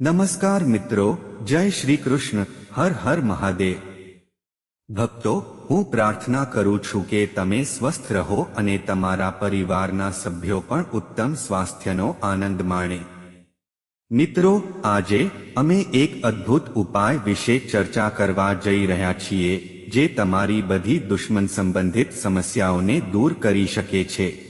નમસ્કાર મિત્રો, જય શ્રી કૃષ્ણ, હર હર મહાદેવ. ભક્તો, હું પ્રાર્થના કરું છું કે તમે સ્વસ્થ રહો અને તમારા પરિવારના સભ્યો પણ ઉત્તમ સ્વાસ્થ્યનો આનંદ માણે. મિત્રો, આજે અમે એક અદ્ભુત ઉપાય વિશે ચર્ચા કરવા જઈ રહ્યા છીએ, જે તમારી બધી દુશ્મન સંબંધિત સમસ્યાઓને દૂર કરી શકે છે.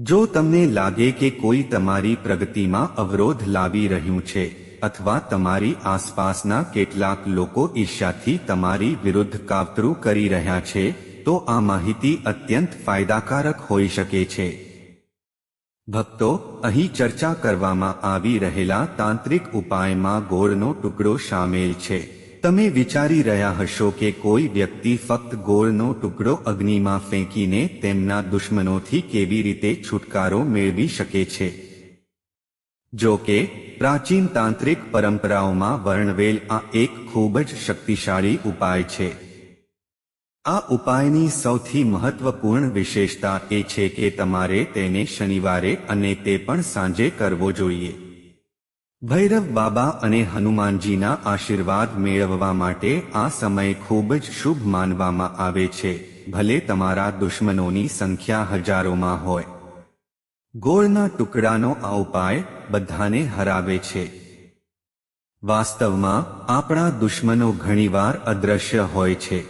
જો તમને લાગે કે કોઈ તમારી પ્રગતિમાં અવરોધ લાવી રહ્યું છે અથવા તમારી આસપાસના કેટલાક લોકો ઈર્ષ્યાથી તમારી વિરુદ્ધ કાવતરું કરી રહ્યા છે, તો આ માહિતી અત્યંત ફાયદાકારક હોઈ શકે છે. ભક્તો, અહીં ચર્ચા કરવામાં આવી રહેલા તાંત્રિક ઉપાયમાં ગોળનો ટુકડો સામેલ છે. તમે વિચારી રહ્યા હશો કે કોઈ વ્યક્તિ ફક્ત ગોળનો ટુકડો અગ્નિમાં ફેંકીને તેમના દુશ્મનોથી કેવી રીતે છુટકારો મેળવી શકે છે? જો કે, પ્રાચીન તાંત્રિક પરંપરાઓમાં વર્ણવેલ આ એક ખૂબ જ શક્તિશાળી ઉપાય છે. આ ઉપાયની સૌથી મહત્વપૂર્ણ વિશેષતા એ છે કે તમારે તેને શનિવારે અને તે પણ સાંજે કરવો જોઈએ. ભૈરવ બાબા અને હનુમાનજીના આશીર્વાદ મેળવવા માટે આ સમય ખૂબ જ શુભ માનવામાં આવે છે. ભલે તમારા દુશ્મનોની સંખ્યા હજારોમાં હોય. ગોળના ટુકડાનો આ ઉપાય બધાને હરાવે છે. વાસ્તવમાં, આપણા દુશ્મનો ઘણીવાર અદ્રશ્ય હોય છે.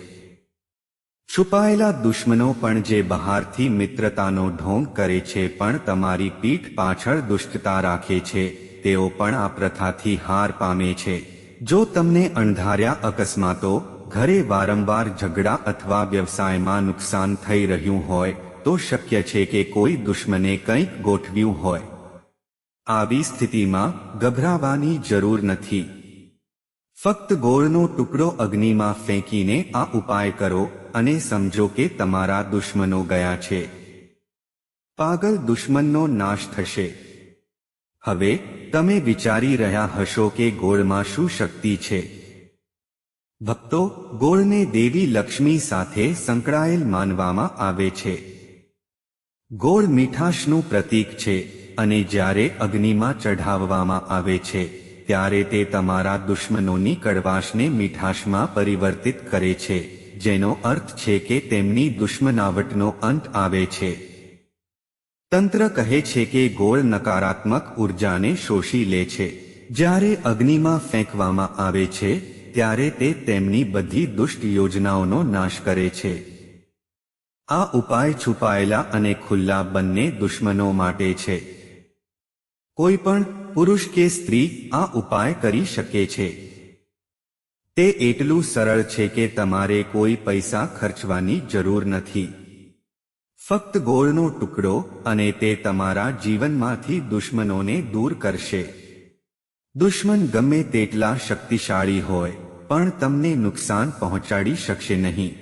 છુપાયેલા દુશ્મનો પણ જે બહારથી મિત્રતાનો ઢોંગ કરે છે પણ તમારી પીઠ પાછળ દુષ્ટતા રાખે છે. તેઓ પણ આ પ્રથાથી હાર પામે છે. જો તમને અણધાર્યા અકસ્માતો, ઘરે વારંવાર ઝઘડા અથવા વ્યવસાયમાં નુકસાન થઈ રહ્યું હોય, તો શક્ય છે કે કોઈ દુશ્મને કંઈક ગોઠવ્યું હોય. આવી સ્થિતિમાં ગભરાવાની જરૂર નથી. ફક્ત ગોળનો ટુકડો અગ્નિમાં ફેંકીને આ ઉપાય કરો અને સમજો કે તમારા દુશ્મનો ગયા છે. પાગલ દુશ્મનનો નાશ થશે. હવે, તમે વિચારી રહ્યા હશો કે ગોળમાં શું શક્તિ છે. ભક્તો, ગોળને દેવી લક્ષ્મી સાથે સંકળાયેલ માનવામાં આવે છે. ગોળ મીઠાશનું પ્રતીક છે અને જ્યારે અગ્નિમાં ચઢાવવામાં આવે છે, ત્યારે તે તમારા દુશ્મનોની કડવાશને મીઠાશમાં પરિવર્તિત કરે છે, જેનો અર્થ છે કે તેમની દુશ્મનાવટનો અંત આવે છે. તંત્ર કહે છે કે ગોળ નકારાત્મક ઉર્જાને શોષી લે છે. જ્યારે અગ્નિમાં ફેંકવામાં આવે છે, ત્યારે તે તેમની બધી દુષ્ટ યોજનાઓનો નાશ કરે છે. આ ઉપાય છુપાયેલા અને ખુલ્લા બંને દુશ્મનો માટે છે. કોઈ પણ પુરુષ કે સ્ત્રી આ ઉપાય કરી શકે છે. તે એટલું સરળ છે કે તમારે કોઈ પૈસા ખર્ચવાની જરૂર નથી. ફક્ત ગોળનો ટુકડો અને તે તમારા જીવનમાંથી દુશ્મનોને દૂર કરશે. દુશ્મન ગમે તેટલા શક્તિશાળી હોય, પણ તમને નુકસાન પહોંચાડી શકશે નહીં.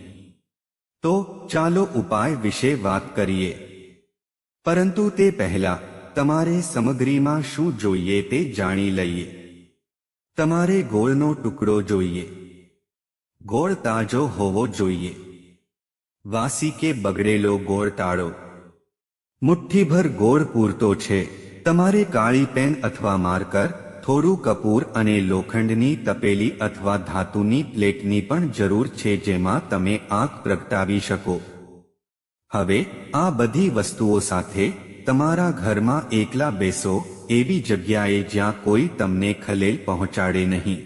તો ચાલો ઉપાય વિશે વાત કરીએ. પરંતુ તે પહેલા તમારે સામગ્રીમાં શું જોઈએ તે જાણી લઈએ. તમારે ગોળનો ટુકડો જોઈએ. ગોળ તાજો હોવો જોઈએ. વાસી કે બગડેલો ગોળ ટાળો મુઠ્ઠીભર ગોળ પૂરતો છે. તમારે કાળી પેન અથવા માર્કર, થોડું કપૂર અને લોખંડની તપેલી અથવા ધાતુની પ્લેટની પણ જરૂર છે જેમાં તમે આંખ પ્રગટાવી શકો. હવે, આ બધી વસ્તુઓ સાથે, તમારા ઘરમાં એકલા બેસો, એવી જગ્યાએ જ્યાં કોઈ તમને ખલેલ પહોંચાડે નહીં.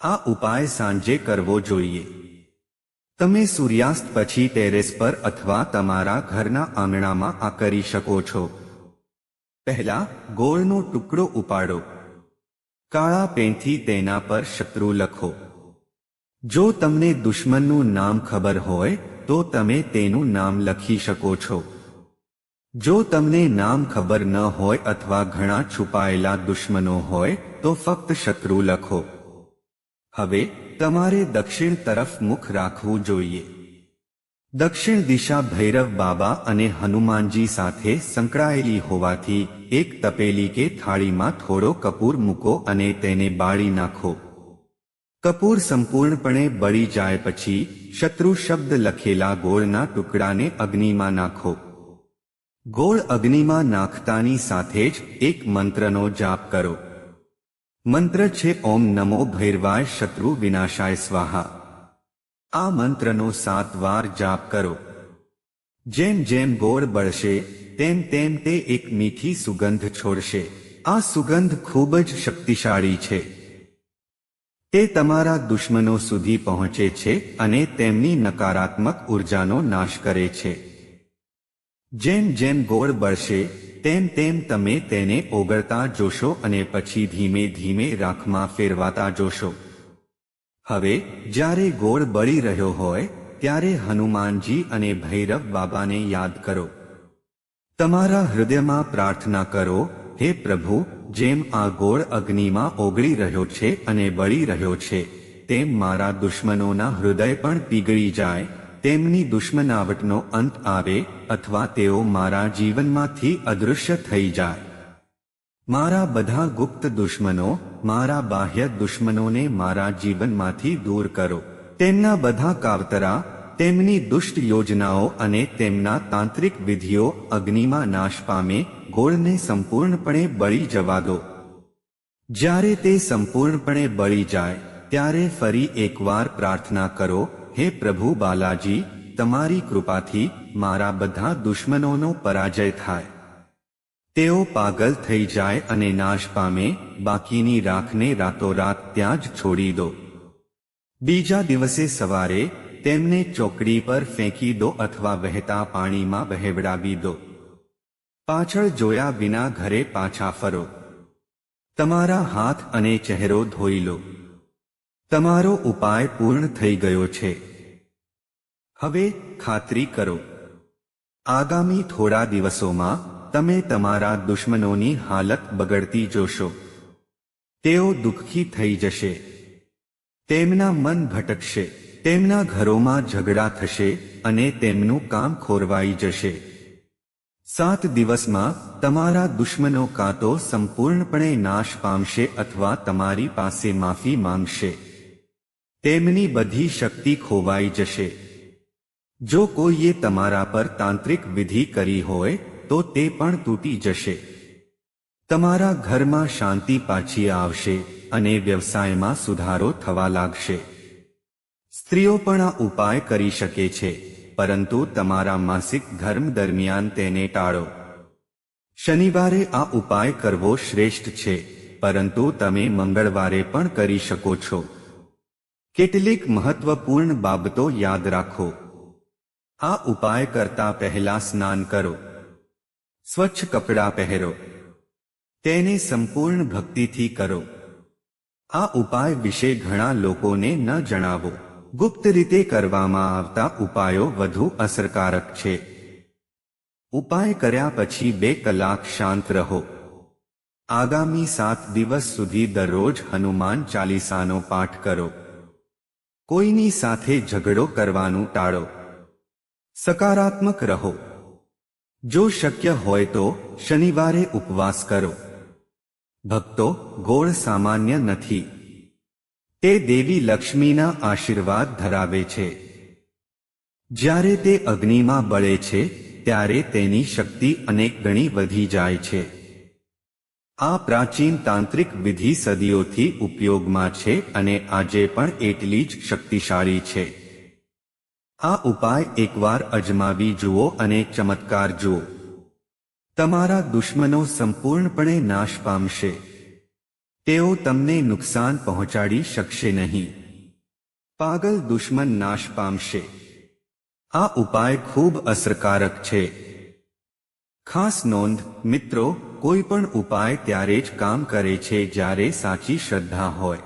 આ ઉપાય સાંજે કરવો જોઈએ. તમે સૂર્યાસ્ત પછી ટેરેસ પર અથવા તમારા ઘરના આંગણામાં આ કરી શકો છો. પહેલા ગોળનો ટુકડો ઉપાડો. કાળા પેનથી તેના પર શત્રુ લખો. જો તમને દુશ્મનનું નામ ખબર હોય, તો તમે તેનું નામ લખી શકો છો. જો તમને નામ ખબર ન હોય અથવા ઘણા છુપાયેલા દુશ્મનો હોય, તો ફક્ત શત્રુ લખો. હવે તમારે દક્ષિણ તરફ મુખ રાખવું જોઈએ. દક્ષિણ દિશા ભૈરવ બાબા અને હનુમાનજી સાથે સંકળાયેલી હોવાથી એક તપેલી કે થાળીમાં થોડો કપૂર મૂકો અને તેને બાળી નાખો. કપૂર સંપૂર્ણપણે બળી જાય પછી શત્રુ શબ્દ લખેલા ગોળના ટુકડાને અગ્નિમાં નાખો. ગોળ અગ્નિમાં નાખતાની સાથે જ એક મંત્રનો જાપ કરો. મંત્ર છે, ઓમ નમો ભૈરવાય શત્રુ વિનાશાય સ્વાહા. આ મંત્રનો સાત વાર જાપ કરો. જેમ જેમ ગોળ બળશે, તેમ તેમ તે એક મીઠી સુગંધ છોડશે. આ સુગંધ ખૂબ જ શક્તિશાળી છે. તે તમારા દુશ્મનો સુધી પહોંચે છે અને તેમની નકારાત્મક ઉર્જાનો નાશ કરે છે. જેમ જેમ ગોળ બળશે તેમ તેમ તમે તેને ઓગળતા જોશો અને પછી ધીમે ધીમે રાખમાં ફેરવાતા જોશો. હવે, જ્યારે ગોળ બળી રહ્યો હોય, ત્યારે હનુમાનજી અને ભૈરવ બાબાને યાદ કરો. તમારા હૃદયમાં પ્રાર્થના કરો, હે પ્રભુ, જેમ આ ગોળ અગ્નિમાં ઓગળી રહ્યો છે અને બળી રહ્યો છે, તેમ મારા દુશ્મનોના હૃદય પણ પીગળી જાય તેમની દુશ્મનાવટનો અંત આવે અથવા તેઓ મારા જીવનમાંથી અદૃશ્ય થઈ જાય. મારા બધા ગુપ્ત દુશ્મનો, મારા બાહ્ય દુશ્મનોને મારા જીવનમાંથી દૂર કરો. તેમના બધા કાવતરા, તેમની દુષ્ટ યોજનાઓ અને તેમના તાંત્રિક વિધિઓ અગ્નિમાં નાશ પામે, ગોળને સંપૂર્ણપણે બળી જવા દો. જ્યારે તે સંપૂર્ણપણે બળી જાય, ત્યારે ફરી એકવાર પ્રાર્થના કરો હે પ્રભુ બાલાજી, તમારી કૃપાથી મારા બધા દુશ્મનોનો પરાજય થાય. તેઓ પાગલ થઈ જાય અને નાશ પામે, બાકીની રાખને રાતોરાત ત્યાં જ છોડી દો. બીજા દિવસે સવારે તેમને ચોકડી પર ફેંકી દો અથવા વહેતા પાણીમાં વહેવડાવી દો. પાછળ જોયા વિના ઘરે પાછા ફરો. તમારા હાથ અને ચહેરો ધોઈ લો. તમારો ઉપાય પૂર્ણ થઈ ગયો છે. હવે ખાતરી કરો. આગામી થોડા દિવસોમાં તમે તમારા દુશ્મનોની હાલત બગડતી જોશો. તેઓ દુઃખી થઈ જશે. તેમના મન ભટકશે. તેમના ઘરોમાં ઝઘડા થશે અને તેમનું કામ ખોરવાઈ જશે. સાત દિવસમાં તમારા દુશ્મનો કાં તો સંપૂર્ણપણે નાશ પામશે અથવા તમારી પાસે માફી માંગશે. તેમની બધી શક્તિ ખોવાઈ જશે. જો કોઈએ તમારા પર તાંત્રિક વિધિ કરી હોય, તો તે પણ તૂટી જશે. તમારા ઘરમાં શાંતિ પાછી આવશે અને વ્યવસાયમાં સુધારો થવા લાગશે. સ્ત્રીઓ પણ આ ઉપાય કરી શકે છે, પરંતુ તમારા માસિક ધર્મ દરમિયાન તેને ટાળો. શનિવારે આ ઉપાય કરવો શ્રેષ્ઠ છે, પરંતુ તમે મંગળવારે પણ કરી શકો છો. કેટલીક મહત્વપૂર્ણ બાબતો યાદ રાખો. આ ઉપાય કરતા પહેલા સ્નાન કરો. સ્વચ્છ કપડાં પહેરો. તેને સંપૂર્ણ ભક્તિથી કરો. આ ઉપાય વિશે ઘણા લોકોને ન જણાવો. ગુપ્ત રીતે કરવામાં આવતા ઉપાયો વધુ અસરકારક છે. ઉપાય કર્યા પછી બે કલાક શાંત રહો. આગામી સાત દિવસ સુધી દરરોજ હનુમાન ચાલીસાનો પાઠ કરો. કોઈની સાથે ઝઘડો કરવાનું ટાળો. સકારાત્મક રહો. જો શક્ય હોય તો શનિવારે ઉપવાસ કરો. ભક્તો ગોળ સામાન્ય નથી. તે દેવી લક્ષ્મીના આશીર્વાદ ધરાવે છે. જ્યારે તે અગ્નિમાં બળે છે, ત્યારે તેની શક્તિ અનેક ગણી વધી જાય છે. આ પ્રાચીન તાંત્રિક વિધિ સદીઓથી ઉપયોગમાં છે અને આજે પણ એટલી જ શક્તિશાળી છે. આ ઉપાય એકવાર અજમાવી જુઓ અને ચમત્કાર જુઓ. તમારા દુશ્મનો સંપૂર્ણપણે નાશ પામશે. તેઓ તમને નુકસાન પહોંચાડી શકશે નહીં. પાગલ દુશ્મન નાશ પામશે. આ ઉપાય ખૂબ અસરકારક છે. ખાસ નોંધ, મિત્રો, કોઈ પણ ઉપાય ત્યારે જ કામ કરે છે જ્યારે સાચી શ્રદ્ધા હોય.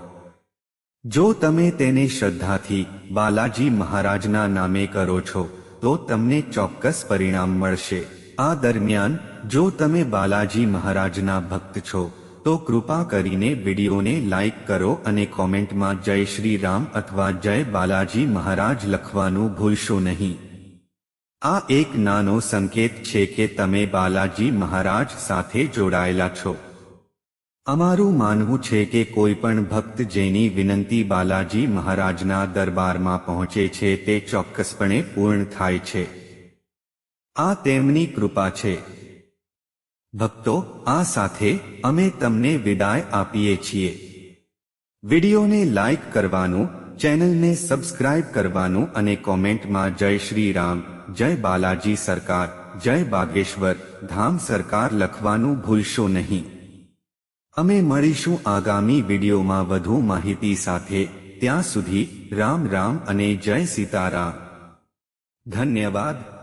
જો તમે તેને શ્રદ્ધાથી, બાલાજી મહારાજના નામે કરો છો, તો તમને ચોક્કસ પરિણામ મળશે. આ દરમિયાન, જો તમે બાલાજી મહારાજના ભક્ત છો, તો કૃપા કરીને વિડીયોને લાઇક કરો અને કોમેન્ટમાં જય શ્રી રામ અથવા જય બાલાજી મહારાજ લખવાનું ભૂલશો નહીં. આ એક નાનો સંકેત છે કે તમે બાલાજી મહારાજ સાથે જોડાયેલા છો. અમારું માનવું છે કે કોઈ પણ ભક્ત જેની વિનંતી બાલાજી મહારાજના દરબારમાં પહોંચે છે તે ચોક્કસપણે પૂર્ણ થાય છે. આ તેમની કૃપા છે. ભક્તો, આ સાથે અમે તમને વિદાય આપીએ છીએ. વિડિયોને લાઇક કરવાનું, ચેનલને સબસ્ક્રાઇબ કરવાનું અને કોમેન્ટમાં જય શ્રી રામ. જય બાલાજી સરકાર, જય બાગેશ્વર, ધામ સરકાર લખવાનું ભૂલશો નહીં. અમે મળીશું આગામી વિડીયોમાં વધુ માહિતી સાથે, ત્યાં સુધી રામ રામ અને જય સીતારામ. ધન્યવાદ.